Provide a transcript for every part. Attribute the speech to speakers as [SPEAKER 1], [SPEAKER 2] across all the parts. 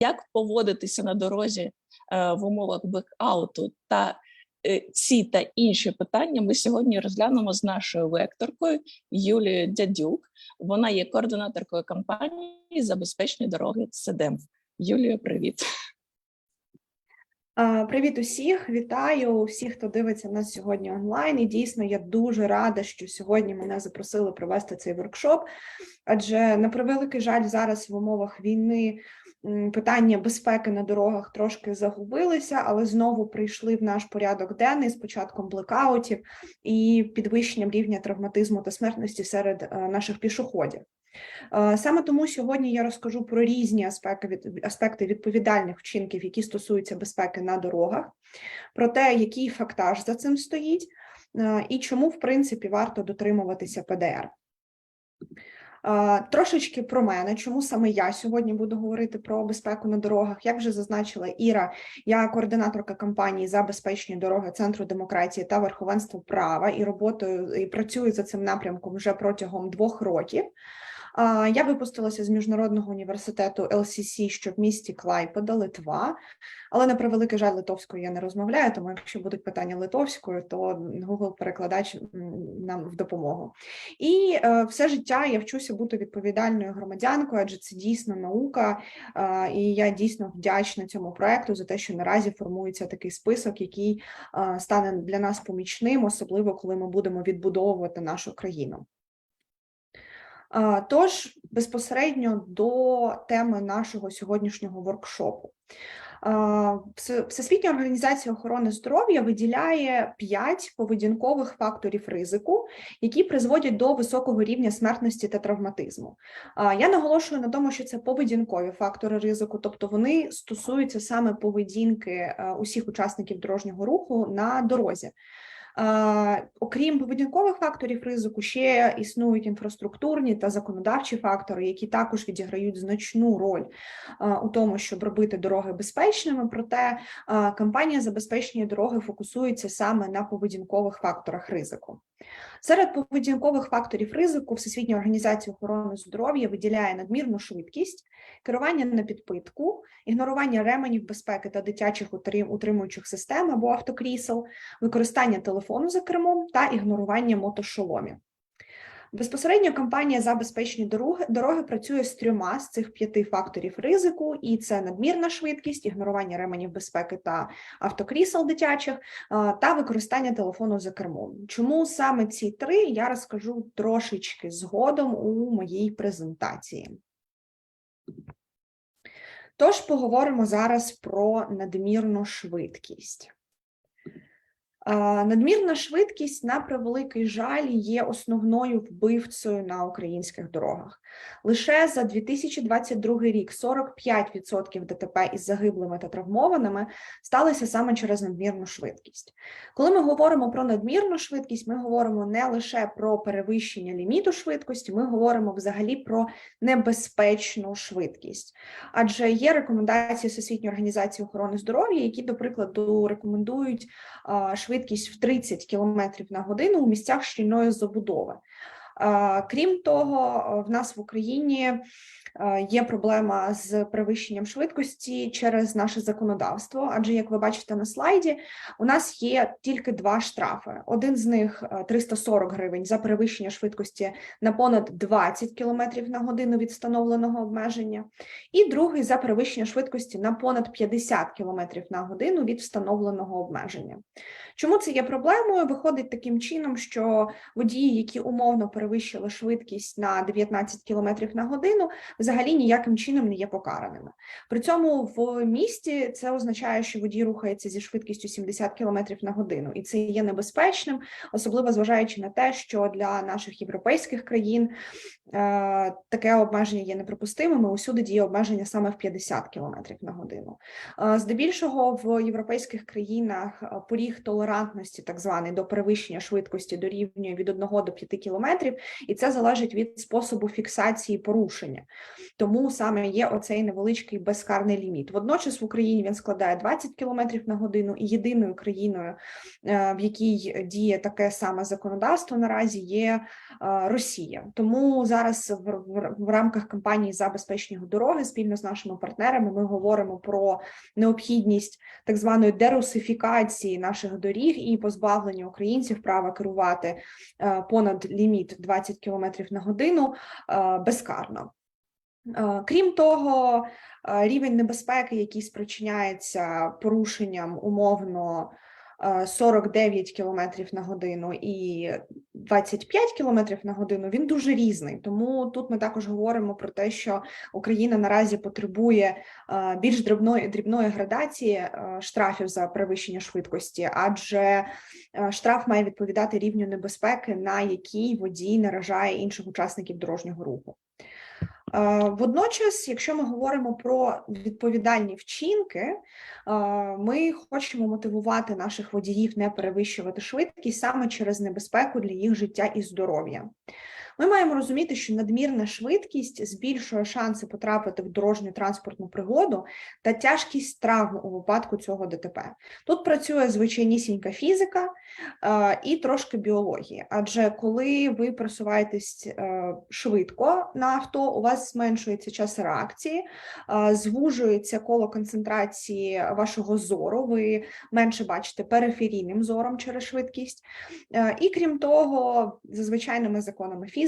[SPEAKER 1] як поводитися на дорозі е, в умовах блекауту та е, ці та інші питання ми сьогодні розглянемо з нашою лекторкою Юлією Дядюк. Вона є координаторкою кампанії Забезпечні дороги СЕДЕМ. Юлія, привіт.
[SPEAKER 2] Привіт усіх, вітаю всіх, хто дивиться нас сьогодні онлайн. І дійсно я дуже рада, що сьогодні мене запросили провести цей воркшоп. Адже на превеликий жаль, зараз в умовах війни питання безпеки на дорогах трошки загубилися, але знову прийшли в наш порядок денний з початком блекаутів і підвищенням рівня травматизму та смертності серед е, наших пішоходів. Е, Саме тому сьогодні я розкажу про різні аспекти, відповідальних вчинків, які стосуються безпеки на дорогах, про те, який фактаж за цим стоїть, е, і чому, в принципі, варто дотримуватися ПДР. Трошечки про мене, чому саме я сьогодні буду говорити про безпеку на дорогах. Як вже зазначила Іра, я координаторка кампанії за безпечні дороги Центру демократії та верховенства права і роботою і працюю за цим напрямком вже протягом двох років. Я випустилася з міжнародного університету LCC, що в місті Клайпеда, Литва, але на превеликий жаль, литовською я не розмовляю, тому якщо будуть питання литовською, то Google-перекладач нам в допомогу. І е, все життя я вчуся бути відповідальною громадянкою, адже це дійсно наука, і я дійсно вдячна цьому проекту за те, що наразі формується такий список, який стане для нас помічним, особливо коли ми будемо відбудовувати нашу країну. Тож безпосередньо до теми нашого сьогоднішнього воркшопу. Всесвітня організація охорони здоров'я виділяє 5 поведінкових факторів ризику, які призводять до високого рівня смертності та травматизму. Я наголошую на тому, що це поведінкові фактори ризику, тобто вони стосуються саме поведінки е, усіх учасників дорожнього руху на дорозі. Окрім поведінкових факторів ризику, ще існують інфраструктурні та законодавчі фактори, які також відіграють значну роль у тому, щоб робити дороги безпечними. Проте компанія забезпечення дороги фокусується саме на поведінкових факторах ризику. Серед поведінкових факторів ризику Всесвітня організація охорони здоров'я виділяє надмірну швидкість, керування на підпитку, ігнорування ременів безпеки та дитячих утримуючих систем або автокрісел, використання телефону за кермом та ігнорування мотошоломів. Безпосередньо кампанія забезпечення дороги, дороги працює з трьома з цих п'яти факторів ризику, і це надмірна швидкість, ігнорування ременів безпеки та автокрісел дитячих та використання телефону за кермом. Чому саме ці три я розкажу трошечки згодом у моїй презентації. Тож поговоримо зараз про надмірну швидкість. Надмірна швидкість, на превеликий жаль, є основною вбивцею на українських дорогах. Лише за 2022 рік 45% ДТП із загиблими та травмованими сталися саме через надмірну швидкість. Коли ми говоримо про надмірну швидкість, ми говоримо не лише про перевищення ліміту швидкості, ми говоримо взагалі про небезпечну швидкість. Адже є рекомендації Всесвітньої організації охорони здоров'я, які, до прикладу, рекомендують швидкість в 30 км на годину у місцях щільної забудови. А, Крім того, в нас в Україні є проблема з перевищенням швидкості через наше законодавство. Адже, як ви бачите на слайді, у нас є тільки два штрафи. Один з них а, 340 гривень за перевищення швидкості на понад 20 км на годину від встановленого обмеження, і другий за перевищення швидкості на понад 50 км на годину від встановленого обмеження. Чому це є проблемою? Виходить таким чином, що водії, які умовно перевищили швидкість на 19 км на годину, взагалі ніяким чином не є покараними. При цьому в місті це означає, що водій рухається зі швидкістю 70 км на годину, і це є небезпечним, особливо зважаючи на те, що для наших європейських країн таке обмеження є неприпустимим. Усюди діє обмеження саме в 50 км на годину. Е, Здебільшого в європейських країнах е, поріг толерантності, так званий до перевищення швидкості дорівнює від 1 до 5 кілометрів, і це залежить від способу фіксації порушення. Тому саме є оцей невеличкий безкарний ліміт. Водночас в Україні він складає 20 км на годину, і єдиною країною, е, в якій діє таке саме законодавство наразі, є е, Росія. Тому за зараз в, рамках кампанії забезпечення дороги спільно з нашими партнерами ми говоримо про необхідність так званої дерусифікації наших доріг і позбавлення українців права керувати е, понад ліміт 20 км на годину е, безкарно. Е, Крім того, рівень небезпеки, який спричиняється порушенням умовно 49 км на годину і 25 км на годину, він дуже різний. Тому тут ми також говоримо про те, що Україна наразі потребує е, більш дрібної дрібної градації е, штрафів за перевищення швидкості, адже е, штраф має відповідати рівню небезпеки, на який водій наражає інших учасників дорожнього руху. Е, Водночас, якщо ми говоримо про відповідальні вчинки, е, ми хочемо мотивувати наших водіїв не перевищувати швидкість саме через небезпеку для їх життя і здоров'я. Ми маємо розуміти, що надмірна швидкість збільшує шанси потрапити в дорожню транспортну пригоду та тяжкість травм у випадку цього ДТП. Тут працює звичайнісінька фізика е, і трошки біології, адже коли ви просуваєтесь е, швидко на авто, у вас зменшується час реакції, е, звужується коло концентрації вашого зору, ви менше бачите периферійним зором через швидкість. І крім того, за звичайними законами фізики,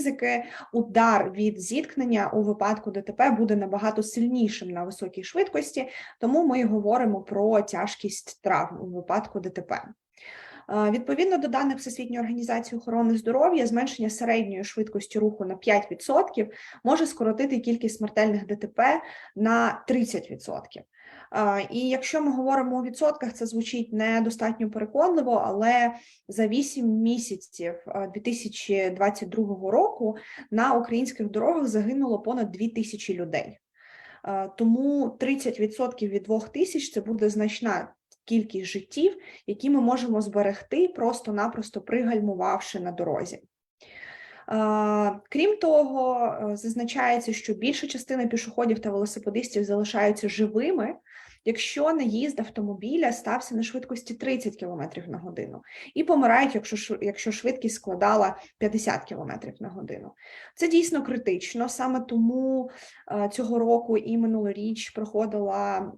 [SPEAKER 2] удар від зіткнення у випадку ДТП буде набагато сильнішим на високій швидкості, тому ми говоримо про тяжкість травм у випадку ДТП. Е, Відповідно до даних Всесвітньої організації охорони здоров'я, зменшення середньої швидкості руху на 5% може скоротити кількість смертельних ДТП на 30%. І якщо ми говоримо у відсотках, це звучить недостатньо переконливо, але за 8 місяців е, 2022 року на українських дорогах загинуло понад 2 тисячі людей. Тому 30% від 2 тисяч це буде значна кількість життів, які ми можемо зберегти, просто-напросто пригальмувавши на дорозі. Е, Крім того, е, зазначається, що більша частина пішоходів та велосипедистів залишаються живими, якщо наїзд автомобіля стався на швидкості 30 км на годину, і помирають, якщо якщо швидкість складала 50 км на годину. Це дійсно критично. Саме тому е, цього року і минулоріч проходила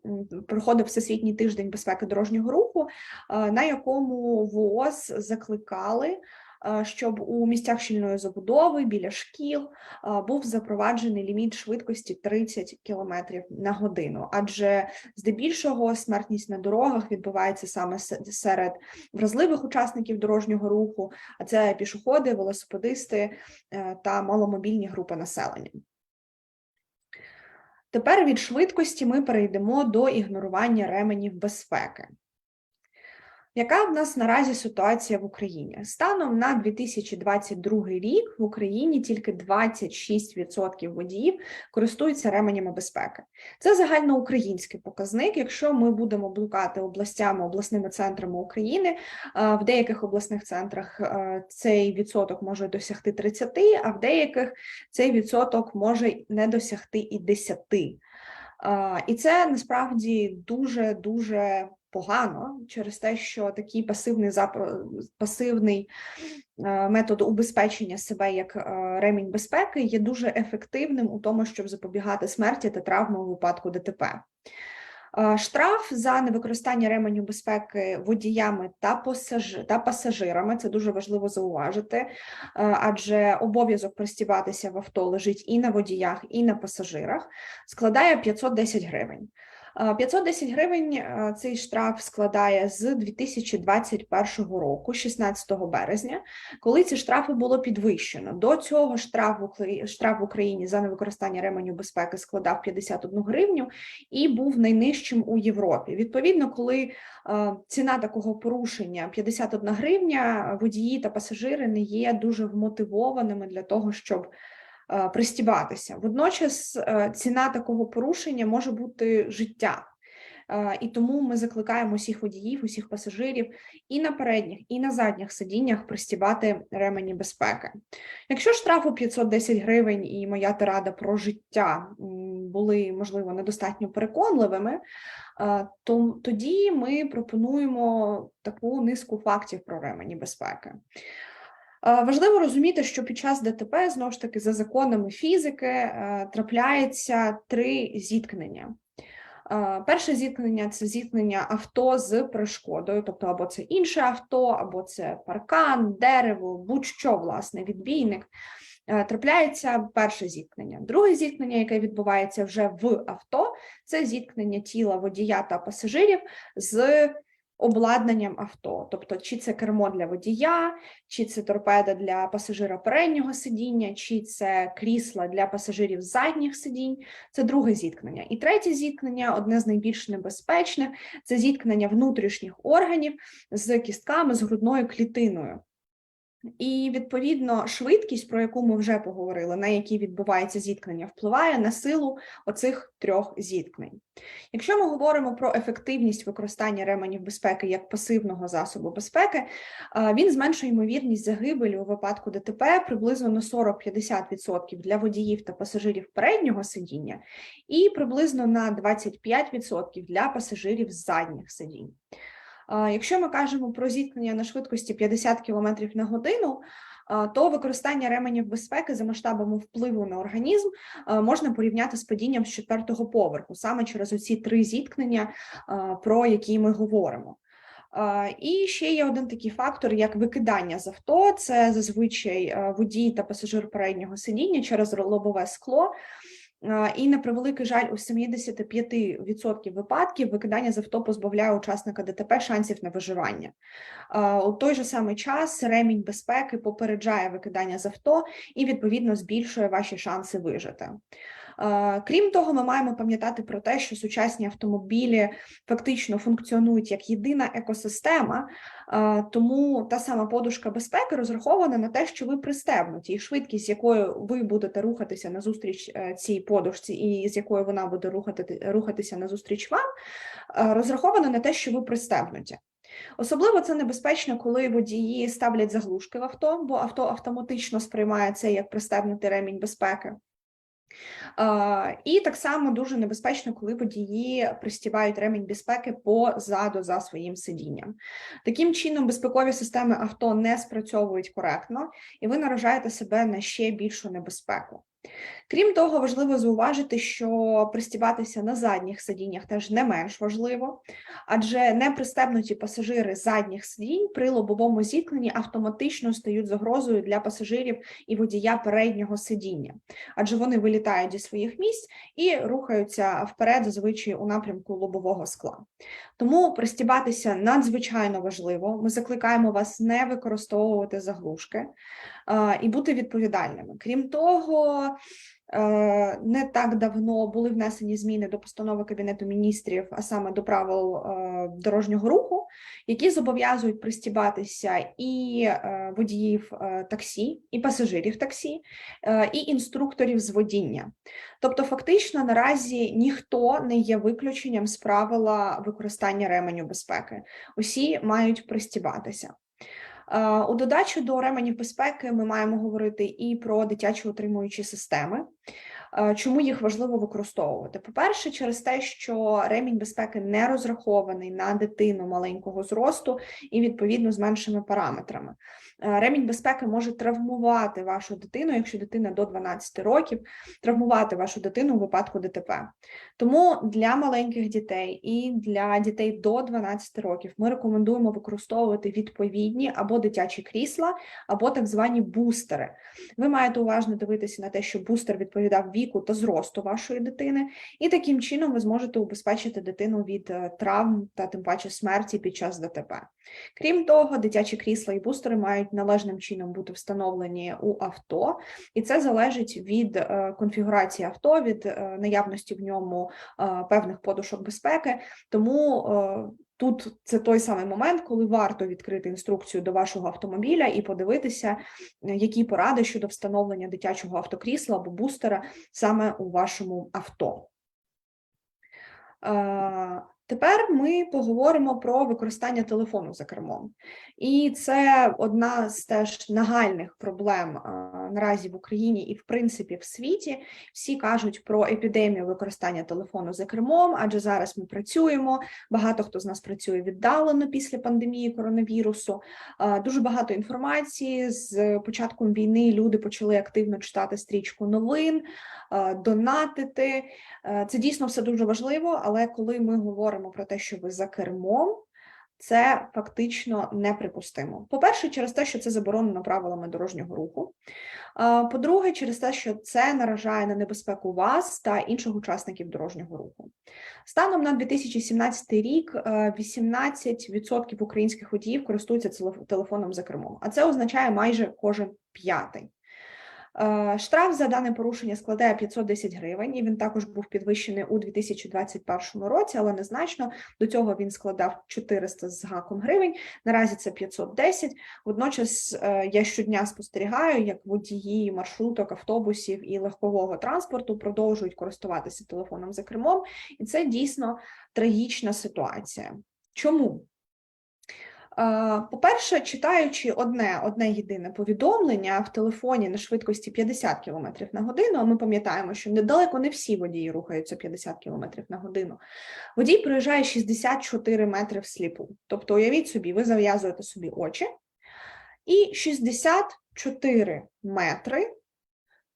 [SPEAKER 2] проходив Всесвітній тиждень безпеки дорожнього руху, на якому ВООЗ закликали щоб у місцях щільної забудови біля шкіл е, був запроваджений ліміт швидкості 30 км на годину, адже здебільшого смертність на дорогах відбувається саме серед вразливих учасників дорожнього руху, а це пішоходи, велосипедисти е, та маломобільні групи населення. Тепер від швидкості ми перейдемо до ігнорування ременів безпеки. Яка в нас наразі ситуація в Україні? Станом на 2022 рік в Україні тільки 26% водіїв користуються ременями безпеки. Це загальноукраїнський показник. Якщо ми будемо блукати областями, обласними центрами України, е, в деяких обласних центрах е, цей відсоток може досягти 30, а в деяких цей відсоток може не досягти і 10. І це насправді дуже дуже погано через те, що такий пасивний пасивний е, метод убезпечення себе як е, ремінь безпеки є дуже ефективним у тому, щоб запобігати смерті та травмам у випадку ДТП. Е, Штраф за невикористання ременю безпеки водіями та пасажи- та пасажирами. Це дуже важливо зауважити, е, адже обов'язок пристібатися в авто лежить і на водіях, і на пасажирах, складає 510 гривень. Е, 510 гривень цей штраф складає з 2021 року, 16 березня, коли ці штрафи було підвищено. До цього штраф штраф в Україні за невикористання ременю безпеки складав 51 гривню і був найнижчим у Європі. Відповідно, коли ціна такого порушення 51 гривня, водії та пасажири не є дуже вмотивованими для того, щоб пристібатися. Водночас е, ціна такого порушення може бути життя. Е, І тому ми закликаємо усіх водіїв, усіх пасажирів і на передніх, і на задніх сидіннях пристібати ремені безпеки. Якщо штрафу 510 гривень і моя тирада про життя були, можливо, недостатньо переконливими, е, то тоді ми пропонуємо таку низку фактів про ремені безпеки. Е, Важливо розуміти, що під час ДТП знову ж таки за законами фізики е, трапляється три зіткнення. Е, Перше зіткнення це зіткнення авто з перешкодою, тобто або це інше авто, або це паркан, дерево, будь-що, власне, відбійник. Трапляється перше зіткнення. Друге зіткнення, яке відбувається вже в авто, це зіткнення тіла водія та пасажирів з обладнанням авто, тобто чи це кермо для водія, чи це торпеда для пасажира переднього сидіння, чи це крісла для пасажирів задніх сидінь. Це друге зіткнення. І третє зіткнення, одне з найбільш небезпечних, це зіткнення внутрішніх органів з кістками, з грудною клітиною. І відповідно швидкість, про яку ми вже поговорили, на якій відбувається зіткнення, впливає на силу оцих трьох зіткнень. Якщо ми говоримо про ефективність використання ременів безпеки як пасивного засобу безпеки, він зменшує ймовірність загибелі у випадку ДТП приблизно на 40-50% для водіїв та пасажирів переднього сидіння, і приблизно на 25% для пасажирів задніх сидінь. Якщо ми кажемо про зіткнення на швидкості 50 км на годину, то використання ременів безпеки за масштабами впливу на організм можна порівняти з падінням з четвертого поверху, саме через оці три зіткнення, про які ми говоримо. І ще є один такий фактор, як викидання з авто. Це зазвичай водій та пасажир переднього сидіння через лобове скло. І на превеликий жаль, у 75% випадків викидання з авто позбавляє учасника ДТП шансів на виживання. У той же самий час ремінь безпеки попереджає викидання з авто і відповідно збільшує ваші шанси вижити. А, Крім того, ми маємо пам'ятати про те, що сучасні автомобілі фактично функціонують як єдина екосистема, тому та сама подушка безпеки розрахована на те, що ви пристебнуті, і швидкість, якою ви будете рухатися назустріч е, цій подушці, і з якою вона буде рухати, рухатися назустріч вам, е, розрахована на те, що ви пристебнуті. Особливо це небезпечно, коли водії ставлять заглушки в авто, бо авто автоматично сприймає це як пристебнутий ремінь безпеки. А, І так само дуже небезпечно, коли водії пристібають ремінь безпеки позаду за своїм сидінням. Таким чином, безпекові системи авто не спрацьовують коректно, і ви наражаєте себе на ще більшу небезпеку. Крім того, важливо зауважити, що пристібатися на задніх сидіннях теж не менш важливо, адже непристебнуті пасажири задніх сидінь при лобовому зіткненні автоматично стають загрозою для пасажирів і водія переднього сидіння, адже вони вилітають зі своїх місць і рухаються вперед зазвичай у напрямку лобового скла. Тому пристібатися надзвичайно важливо. Ми закликаємо вас не використовувати заглушки і бути відповідальними. Крім того, е, не так давно були внесені зміни до постанови Кабінету міністрів, а саме до правил е, дорожнього руху, які зобов'язують пристібатися і е, водіїв е, таксі, і пасажирів таксі, е, і інструкторів з водіння. Тобто, фактично, наразі ніхто не є виключенням з правила використання ременю безпеки. Усі мають пристібатися. Е, У додачу до ременів безпеки ми маємо говорити і про дитячі утримуючі системи. Е, Чому їх важливо використовувати? По-перше, через те, що ремінь безпеки не розрахований на дитину маленького зросту і відповідно з меншими параметрами. Е, Ремінь безпеки може травмувати вашу дитину, якщо дитина до 12 років, травмувати вашу дитину у випадку ДТП. Тому для маленьких дітей і для дітей до 12 років ми рекомендуємо використовувати відповідні або дитячі крісла, або так звані бустери. Ви маєте уважно дивитися на те, щоб бустер відповідав віку та зросту вашої дитини, і таким чином ви зможете убезпечити дитину від е, травм та тим паче смерті під час ДТП. Крім того, дитячі крісла і бустери мають належним чином бути встановлені у авто, і це залежить від е, конфігурації авто, від е, наявності в ньому е, певних подушок безпеки. Тому тут це той самий момент, коли варто відкрити інструкцію до вашого автомобіля і подивитися, які поради щодо встановлення дитячого автокрісла або бустера саме у вашому авто. Тепер ми поговоримо про використання телефону за кермом. І це одна з теж нагальних проблем наразі в Україні і, в принципі, в світі. Всі кажуть про епідемію використання телефону за кермом, адже зараз ми працюємо. Багато хто з нас працює віддалено після пандемії коронавірусу. Дуже багато інформації. З початком війни люди почали активно читати стрічку новин, донатити. Е, Це дійсно все дуже важливо, але коли ми говоримо про те, що ви за кермом, це фактично неприпустимо. По-перше, через те, що це заборонено правилами дорожнього руху. Е, По-друге, через те, що це наражає на небезпеку вас та інших учасників дорожнього руху. Станом на 2017 рік е, 18% українських водіїв користуються телефоном за кермом, а це означає майже кожен п'ятий. Е, Штраф за дане порушення складає 510 гривень, і він також був підвищений у 2021 році, але незначно. До цього він складав 400 з гаком гривень. Наразі це 510. Водночас е, я щодня спостерігаю, як водії маршруток, автобусів і легкового транспорту продовжують користуватися телефоном за кермом, і це дійсно трагічна ситуація. Чому? По-перше, читаючи одне, одне єдине повідомлення в телефоні на швидкості 50 км на годину, а ми пам'ятаємо, що недалеко не всі водії рухаються 50 км на годину, водій проїжджає 64 метри всліпу. Тобто, уявіть собі, ви зав'язуєте собі очі, і 64 метри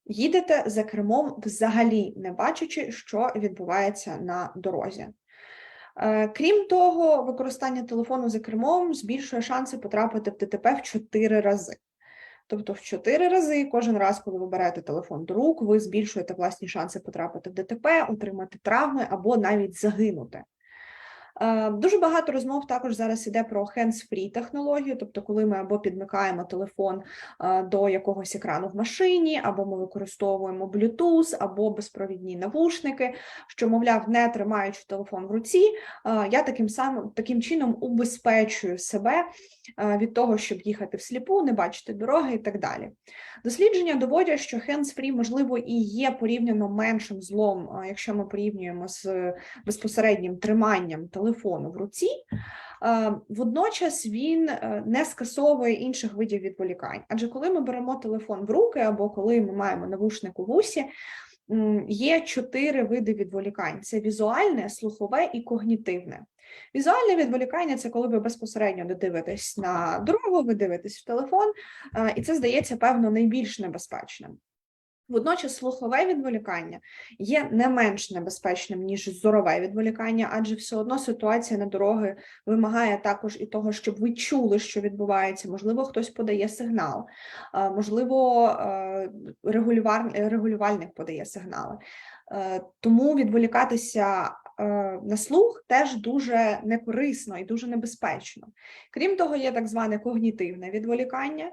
[SPEAKER 2] їдете за кермом, взагалі не бачачи, що відбувається на дорозі. Е, Крім того, використання телефону за кермом збільшує шанси потрапити в ДТП в 4 рази. Тобто в 4 рази кожен раз, коли ви берете телефон до рук, ви збільшуєте власні шанси потрапити в ДТП, отримати травми або навіть загинути. Е, Дуже багато розмов також зараз іде про hands-free технологію, тобто, коли ми або підмикаємо телефон е, до якогось екрану в машині, або ми використовуємо Bluetooth, або безпровідні навушники, що, мовляв, не тримаючи телефон в руці, е, я таким самим таким чином убезпечую себе від того, щоб їхати всліпу, не бачити дороги і так далі. Дослідження доводять, що hands-free, можливо, і є порівняно меншим злом, якщо ми порівнюємо з безпосереднім триманням телефону в руці. Е, Водночас він е, не скасовує інших видів відволікань. Адже коли ми беремо телефон в руки або коли ми маємо навушник у вусі, є чотири види відволікань: це візуальне, слухове і когнітивне. Візуальне відволікання це коли ви безпосередньо не дивитесь на дорогу, ви дивитесь в телефон, е, і це здається певно найбільш небезпечним. Водночас слухове відволікання є не менш небезпечним, ніж зорове відволікання, адже все одно ситуація на дороги вимагає також і того, щоб ви чули, що відбувається. Можливо, хтось подає сигнал, можливо, е, регулювальник подає сигнали. Е, Тому відволікатися е, на слух теж дуже некорисно і дуже небезпечно. Крім того, є так зване когнітивне відволікання.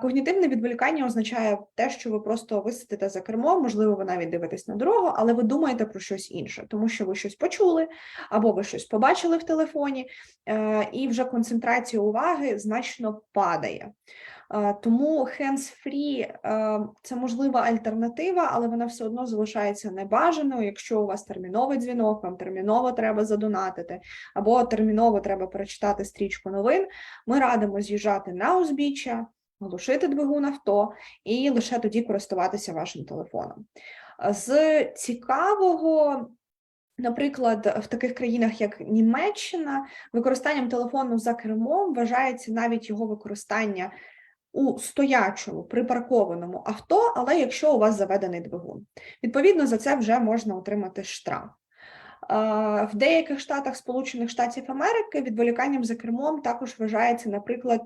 [SPEAKER 2] Когнітивне відволікання означає те, що ви просто ви сидите за кермом, можливо, ви навіть дивитесь на дорогу, але ви думаєте про щось інше, тому що ви щось почули, або ви щось побачили в телефоні, е, і вже концентрація уваги значно падає. Е, Тому hands-free е, – це можлива альтернатива, але вона все одно залишається небажаною. Якщо у вас терміновий дзвінок, вам терміново треба задонатити, або терміново треба перечитати стрічку новин. Ми радимо з'їжджати на узбіччя, глушити двигун авто і лише тоді користуватися вашим телефоном. З цікавого. Наприклад, в таких країнах, як Німеччина, використанням телефону за кермом вважається навіть його використання у стоячому припаркованому авто, але якщо у вас заведений двигун. Відповідно, за це вже можна отримати штраф. В деяких штатах Сполучених Штатів Америки відволіканням за кермом також вважається, наприклад,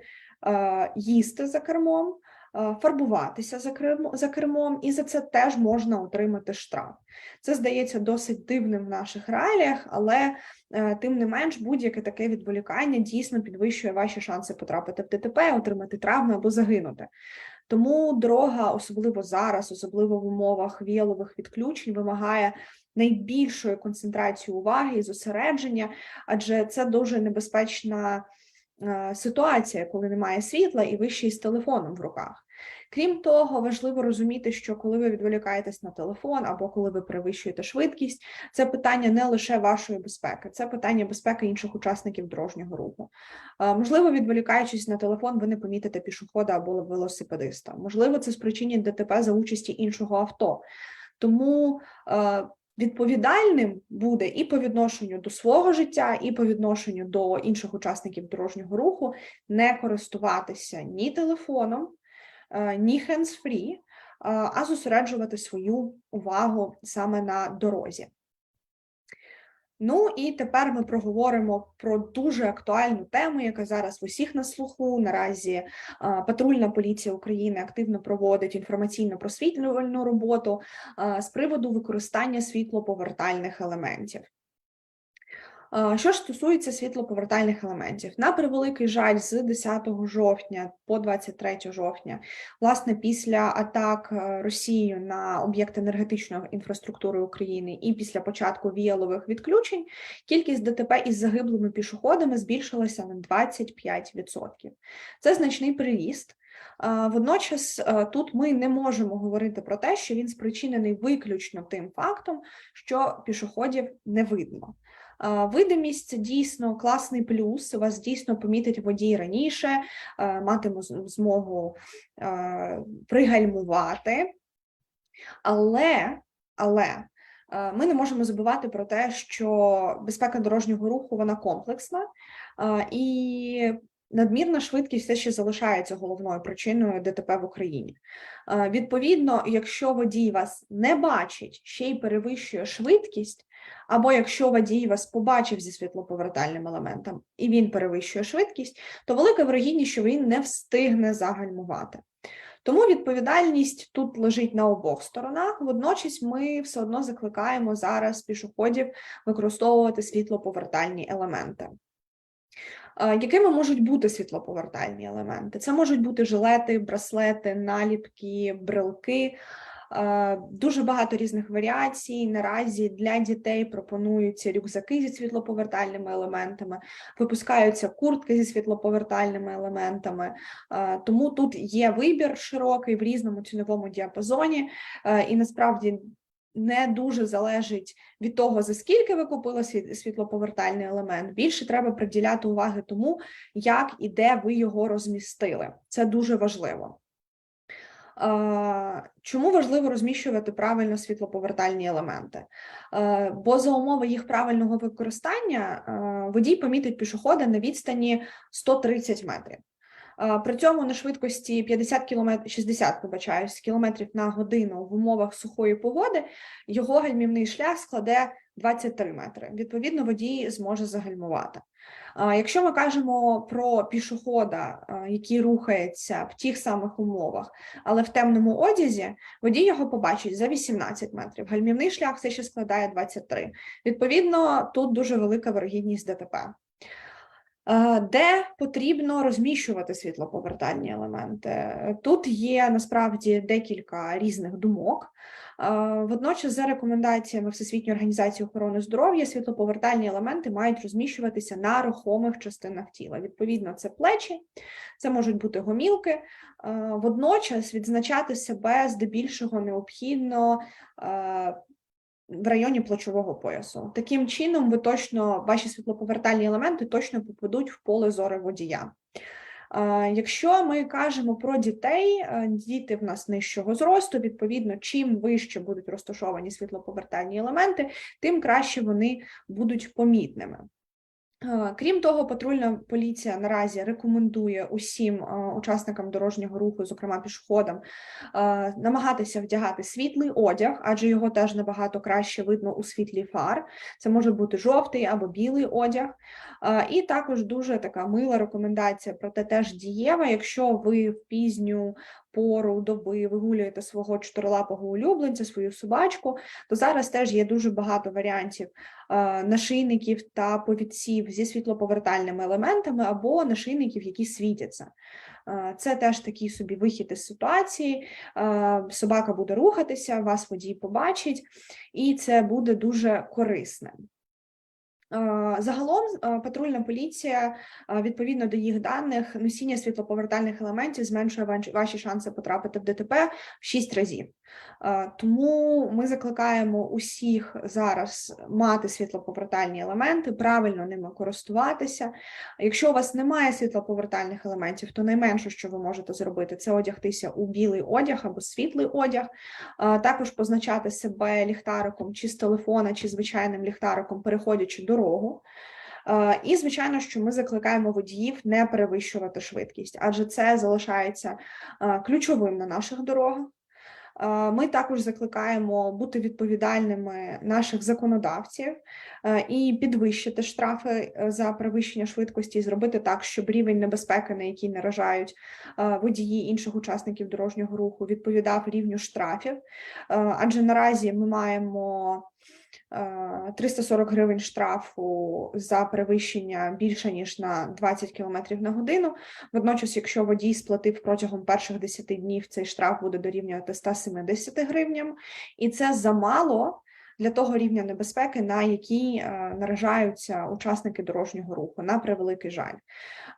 [SPEAKER 2] їсти за кермом, е, фарбуватися за кермо- за кермом, і за це теж можна отримати штраф. Це здається досить дивним в наших реаліях, але е, тим не менш будь-яке таке відволікання дійсно підвищує ваші шанси потрапити в ДТП, отримати травми або загинути. Тому дорога, особливо зараз, особливо в умовах віялових відключень, вимагає найбільшої концентрації уваги і зосередження, адже це дуже небезпечна е, ситуація, коли немає світла і ви ще з телефоном в руках. Крім того, важливо розуміти, що коли ви відволікаєтесь на телефон або коли ви перевищуєте швидкість, це питання не лише вашої безпеки, це питання безпеки інших учасників дорожнього руху. Е, Можливо, відволікаючись на телефон, ви не помітите пішохода або велосипедиста. Можливо, це спричинить ДТП за участі іншого авто. Тому е, відповідальним буде і по відношенню до свого життя, і по відношенню до інших учасників дорожнього руху не користуватися ні телефоном, е, ні hands-free, е, а зосереджувати свою увагу саме на дорозі. Ну і тепер ми проговоримо про дуже актуальну тему, яка зараз в усіх на слуху. Наразі е, патрульна поліція України активно проводить інформаційно-просвітлювальну роботу е, з приводу використання світлоповертальних елементів. Що ж стосується світлоповертальних елементів, на превеликий жаль, з 10 жовтня по 23 жовтня, власне, після атак е, Росією на об'єкти енергетичної інфраструктури України і після початку віялових відключень, кількість ДТП із загиблими пішоходами збільшилася на 25%. Це значний приріст. Водночас е, тут ми не можемо говорити про те, що він спричинений виключно тим фактом, що пішоходів не видно. Видимість це дійсно класний плюс. Вас дійсно помітить водій раніше, е, матиме змогу е, пригальмувати. Але, але е, ми не можемо забувати про те, що безпека дорожнього руху вона комплексна, і надмірна швидкість все ще залишається головною причиною ДТП в Україні. Відповідно, якщо водій вас не бачить, ще й перевищує швидкість, або якщо водій вас побачив зі світлоповертальним елементом і він перевищує швидкість, то велика вирогідність, що він не встигне загальмувати. Тому відповідальність тут лежить на обох сторонах. Водночас ми все одно закликаємо зараз пішоходів використовувати світлоповертальні елементи. Якими можуть бути світлоповертальні елементи? Це можуть бути жилети, браслети, наліпки, брелки. Е, Дуже багато різних варіацій. Наразі для дітей пропонуються рюкзаки зі світлоповертальними елементами, випускаються куртки зі світлоповертальними елементами. Е, Тому тут є вибір широкий в різному ціновому діапазоні, Е, і насправді не дуже залежить від того, за скільки ви купили світлоповертальний елемент. Більше треба приділяти уваги тому, як і де ви його розмістили. Це дуже важливо. Е, Чому важливо розміщувати правильно світлоповертальні елементи? Е, Бо за умови їх правильного використання е, водій помітить пішохода на відстані 130 метрів. При цьому на швидкості 50 км, 60, вибачаюсь, кілометрів на годину в умовах сухої погоди його гальмівний шлях складе 23 метри. Відповідно, водій зможе загальмувати. Якщо ми кажемо про пішохода, який рухається в тих самих умовах, але в темному одязі, водій його побачить за 18 метрів. Гальмівний шлях все ще складає 23. Відповідно, тут дуже велика вирогідність ДТП. Е, Де потрібно розміщувати світлоповертальні елементи? Тут є насправді декілька різних думок. Е, Водночас, за рекомендаціями Всесвітньої організації охорони здоров'я, світлоповертальні елементи мають розміщуватися на рухомих частинах тіла. Відповідно, це плечі, це можуть бути гомілки. Е, Водночас відзначати себе здебільшого необхідно в районі плечового поясу. Таким чином, ви точно ваші світлоповертальні елементи точно попадуть в поле зору водія. Якщо ми кажемо про дітей, е, діти в нас нижчого зросту, відповідно, чим вище будуть розташовані світлоповертальні елементи, тим краще вони будуть помітними. Е, Крім того, патрульна поліція наразі рекомендує усім е, учасникам дорожнього руху, зокрема пішоходам, е, намагатися вдягати світлий одяг, адже його теж набагато краще видно у світлі фар. Це може бути жовтий або білий одяг. І також дуже така мила рекомендація, проте теж дієва, якщо ви в пізню пору доби вигулюєте свого чотирилапого улюбленця, свою собачку, то зараз теж є дуже багато варіантів е, нашийників та повідців зі світлоповертальними елементами або нашийників, які світяться. Е, Це теж такий собі вихід із ситуації. Е, Собака буде рухатися, вас водій побачить, і це буде дуже корисним. Е, Загалом е, патрульна поліція, е, відповідно до їх даних, носіння світлоповертальних елементів зменшує ваші шанси потрапити в ДТП в 6 разів. Тому ми закликаємо усіх зараз мати світлоповертальні елементи, правильно ними користуватися. Якщо у вас немає світлоповертальних елементів, то найменше, що ви можете зробити, це одягтися у білий одяг або світлий одяг, також позначати себе ліхтариком чи з телефона, чи звичайним ліхтариком, переходячи дорогу. Е, І, звичайно, що ми закликаємо водіїв не перевищувати швидкість, адже це залишається е, ключовим на наших дорогах. Е, Ми також закликаємо бути відповідальними наших законодавців і підвищити штрафи за перевищення швидкості, зробити так, щоб рівень небезпеки, на який наражають водії інших учасників дорожнього руху, відповідав рівню штрафів. Адже наразі ми маємо 340 гривень штрафу за перевищення більше ніж на 20 км на годину. Водночас, якщо водій сплатив протягом перших 10 днів, цей штраф буде дорівнювати 170 гривням, і це замало для того рівня небезпеки, на який е, наражаються учасники дорожнього руху, на превеликий жаль.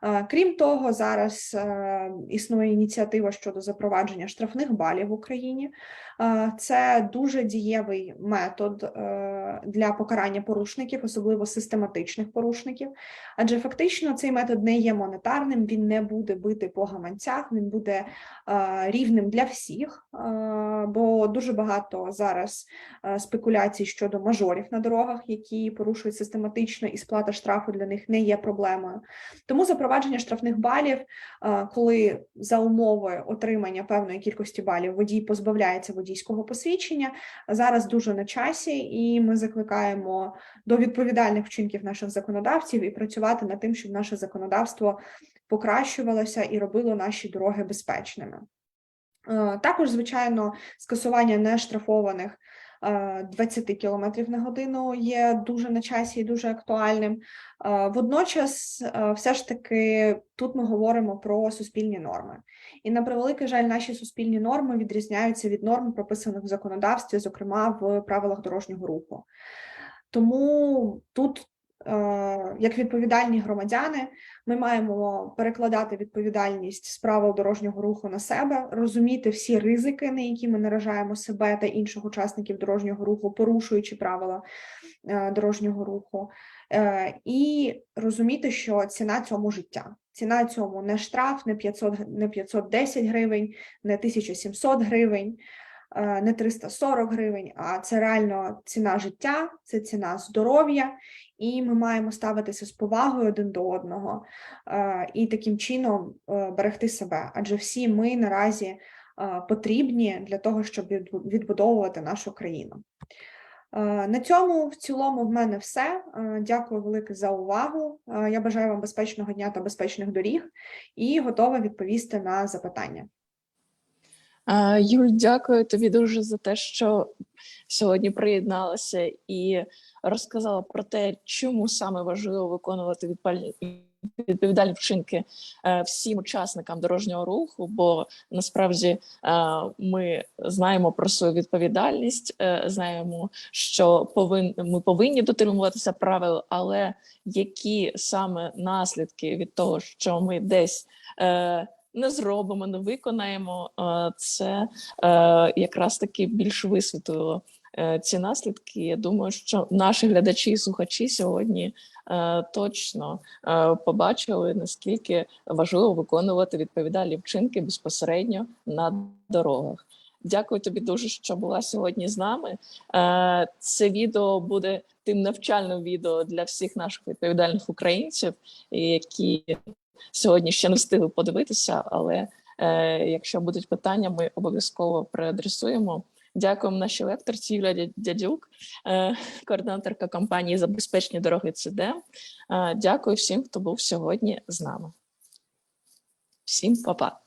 [SPEAKER 2] Е, Крім того, зараз е, існує ініціатива щодо запровадження штрафних балів в Україні. Це дуже дієвий метод для покарання порушників, особливо систематичних порушників. Адже фактично цей метод не є монетарним, він не буде бити по гаманцях, він буде рівним для всіх, бо дуже багато зараз е, спекуляцій щодо мажорів на дорогах, які порушують систематично, і сплата штрафу для них не є проблемою. Тому запровадження штрафних балів, е, коли за умови отримання певної кількості балів водій позбавляється водійського посвідчення, зараз дуже на часі, і ми закликаємо до відповідальних вчинків наших законодавців і працювати над тим, щоб наше законодавство покращувалося і робило наші дороги безпечними. Е, Також, звичайно, скасування нештрафованих 20 км на годину є дуже на часі і дуже актуальним. Е, Водночас, е, все ж таки, тут ми говоримо про суспільні норми. І на превеликий жаль, наші суспільні норми відрізняються від норм, прописаних в законодавстві, зокрема в правилах дорожнього руху. Тому тут, е, як відповідальні громадяни, ми маємо перекладати відповідальність з правил дорожнього руху на себе, розуміти всі ризики, на які ми наражаємо себе та інших учасників дорожнього руху, порушуючи правила е, дорожнього руху, е, і розуміти, що ціна цьому життя. Ціна цьому не штраф, не 500, г- не 510 гривень, не 1700 гривень, е, не 340 гривень, а це реально ціна життя, це ціна здоров'я, і ми маємо ставитися з повагою один до одного е, і таким чином е, берегти себе. Адже всі ми наразі е, потрібні для того, щоб відбудовувати нашу країну. Е, На цьому в цілому в мене все. Е, Дякую велике за увагу. Е, Я бажаю вам безпечного дня та безпечних доріг і готова відповісти на запитання.
[SPEAKER 1] Юль, дякую тобі дуже за те, що сьогодні приєдналася і розказала про те, чому саме важливо виконувати відпальні- відповідальні вчинки е, всім учасникам дорожнього руху. Бо насправді е, ми знаємо про свою відповідальність, е, знаємо, що повин, ми повинні дотримуватися правил, але які саме наслідки від того, що ми десь не зробимо, не виконаємо, це е, якраз таки більш висвітлило е, ці наслідки. Я думаю, що наші глядачі і слухачі сьогодні е, точно побачили, наскільки важливо виконувати відповідальні вчинки безпосередньо на дорогах. Дякую тобі дуже, що була сьогодні з нами. Це відео буде тим навчальним відео для всіх наших відповідальних українців, які сьогодні ще не встигли подивитися, але е, якщо будуть питання, ми обов'язково переадресуємо. Дякуємо нашій лекторці Юлія Дядюк, е, координаторка компанії Забезпечні дороги ЦД. Е, дякую всім, хто був сьогодні з нами. Всім па-па.